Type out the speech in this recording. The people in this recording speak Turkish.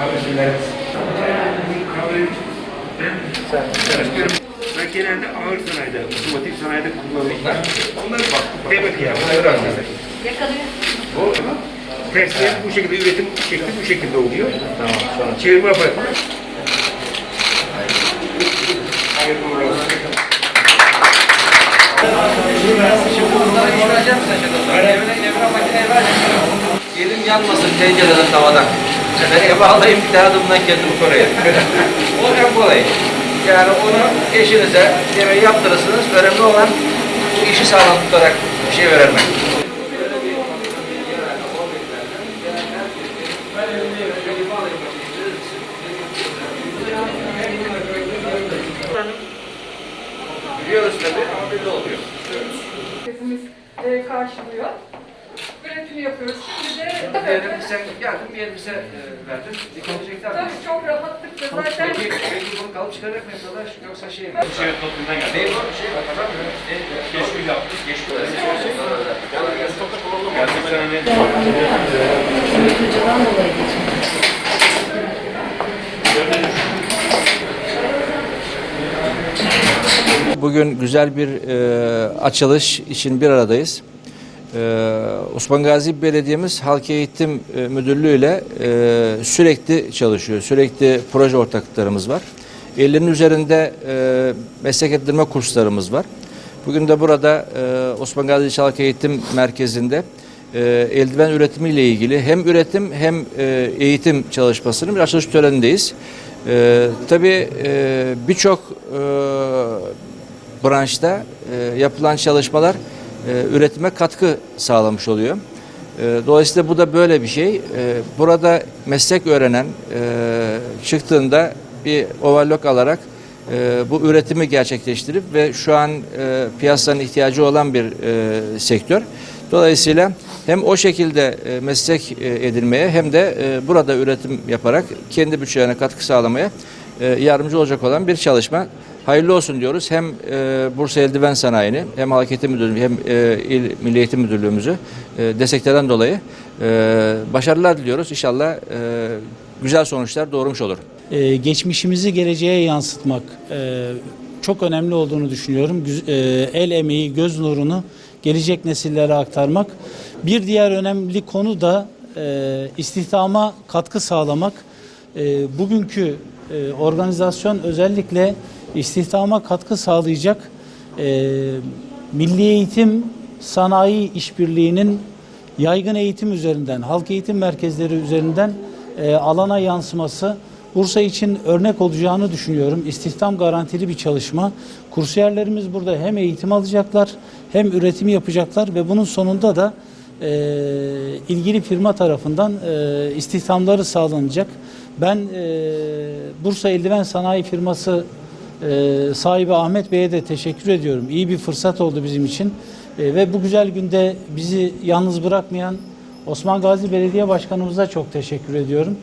Avcılar. Ben genelde ağır sanayide, otomatik sanayide kullanıyorlar. Onlar bak, demek ya, bunları anladık. Yakalıyor. Bu, tersine bu şekilde üretim şekli bu şekilde oluyor. Tamam, sonra. Çevirme yapalım. Hayırlı uğurlu olsun. Yedim yanmasın tencereden tavadan. Ben eve alayım bir daha da bundan kendimi koruyayım. o en kolay. Yani onu eşinize yemeği yaptırırsınız. Önemli olan bu işi sağlam tutarak bir şey vermek. Biliyoruz tabii ama belli olmuyor. Hepimiz e, karşılıyor. Üretimi yapıyoruz. Şimdi de Bir elbise, geldin bir elbise e, verdin. Dikilecekler mi? tabii çok rahatlıkla zaten Peki, peki bunu kalıp çıkaracak mıyız arkadaş yoksa şey mi? Şey toplumdan geldi. Değil mi? Şey var tamam mı? Geçmiş yaptık. Geçmiş. Uykucudan dolayı geçmiş. Bugün güzel bir e, açılış için bir aradayız. E, Osman Gazi Belediye'miz Halk Eğitim e, Müdürlüğü ile e, sürekli çalışıyor. Sürekli proje ortaklıklarımız var. 50'nin üzerinde e, meslek edindirme kurslarımız var. Bugün de burada e, Osman Gazi Halk Eğitim Merkezi'nde e, eldiven üretimi ile ilgili hem üretim hem e, eğitim çalışmasının bir açılış törenindeyiz. E, tabii e, birçok e, branşta e, yapılan çalışmalar e, üretime katkı sağlamış oluyor. E, dolayısıyla bu da böyle bir şey. E, burada meslek öğrenen e, çıktığında bir overlock alarak bu üretimi gerçekleştirip ve şu an e, piyasanın ihtiyacı olan bir sektör. Dolayısıyla hem o şekilde meslek e, hem de burada üretim yaparak kendi bütçelerine katkı sağlamaya yardımcı olacak olan bir çalışma. Hayırlı olsun diyoruz. Hem e, Bursa Eldiven Sanayi'ni hem Halk Eğitim Müdürlüğü hem e, İl Milli Eğitim Müdürlüğümüzü e, desteklerden dolayı e, başarılar diliyoruz. İnşallah e, güzel sonuçlar doğurmuş olur. Ee, geçmişimizi geleceğe yansıtmak e, çok önemli olduğunu düşünüyorum. E, el emeği, göz nurunu gelecek nesillere aktarmak. Bir diğer önemli konu da e, istihdama katkı sağlamak. E, bugünkü e, organizasyon özellikle istihdama katkı sağlayacak e, milli eğitim sanayi işbirliğinin yaygın eğitim üzerinden, halk eğitim merkezleri üzerinden e, alana yansıması Bursa için örnek olacağını düşünüyorum. İstihdam garantili bir çalışma. Kursiyerlerimiz burada hem eğitim alacaklar hem üretimi yapacaklar ve bunun sonunda da e, ilgili firma tarafından e, istihdamları sağlanacak. Ben e, Bursa Eldiven Sanayi Firması e, sahibi Ahmet Bey'e de teşekkür ediyorum. İyi bir fırsat oldu bizim için. E, ve bu güzel günde bizi yalnız bırakmayan Osman Gazi Belediye Başkanımıza çok teşekkür ediyorum.